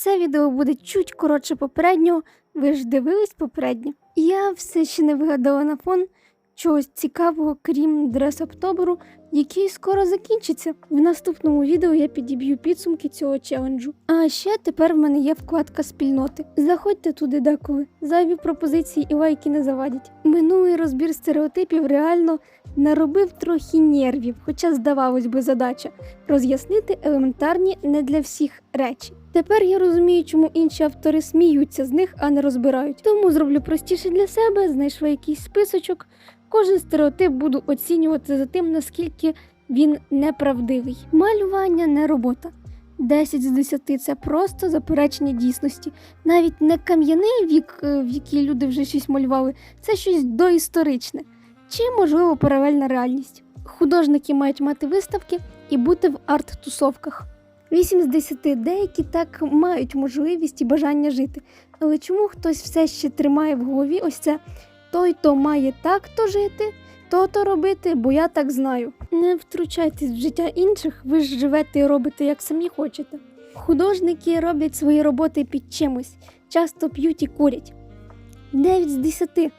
Це відео буде чуть коротше попереднього. Ви ж дивились попереднє. Я все ще не вигадала на фон чогось цікавого, крім дрес-октоберу, який скоро закінчиться. В наступному відео я підіб'ю підсумки цього челенджу. А ще тепер в мене є вкладка спільноти. Заходьте туди деколи. Зайві пропозиції і лайки не завадять. Минулий розбір стереотипів реально наробив трохи нервів, хоча здавалось би задача роз'яснити елементарні не для всіх речі. Тепер я розумію, чому інші автори сміються з них, а не розбирають. Тому зроблю простіше для себе, знайшла якийсь списочок. Кожен стереотип буду оцінювати за тим, наскільки він неправдивий. Малювання не робота. 10 з 10 це просто заперечення дійсності. Навіть не кам'яний вік, е, в який люди вже щось малювали, це щось доісторичне. Чи, можливо, паралельна реальність. Художники мають мати виставки і бути в арт-тусовках. 8 з 10 деякі так мають можливість і бажання жити. Але чому хтось все ще тримає в голові ось це той, то має так то жити, то то робити, бо я так знаю. Не втручайтесь в життя інших, ви ж живете і робите як самі хочете. Художники роблять свої роботи під чимось, часто п'ють і курять. 9 з 10.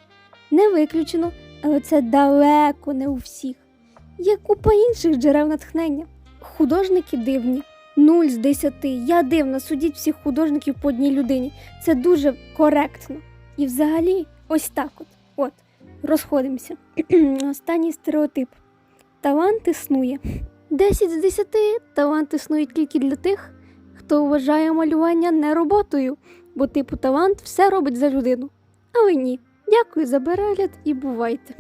Не виключено, але це далеко не у всіх. Є купа інших джерел натхнення. Художники дивні. 0 з 10. Я дивна, судіть всіх художників по одній людині. Це дуже коректно. І взагалі, ось так от. От, розходимося. Останній стереотип. Талант існує. 10 з 10 талант існує тільки для тих, хто вважає малювання не роботою, бо типу талант все робить за людину. Але ні. Дякую за перегляд і бувайте!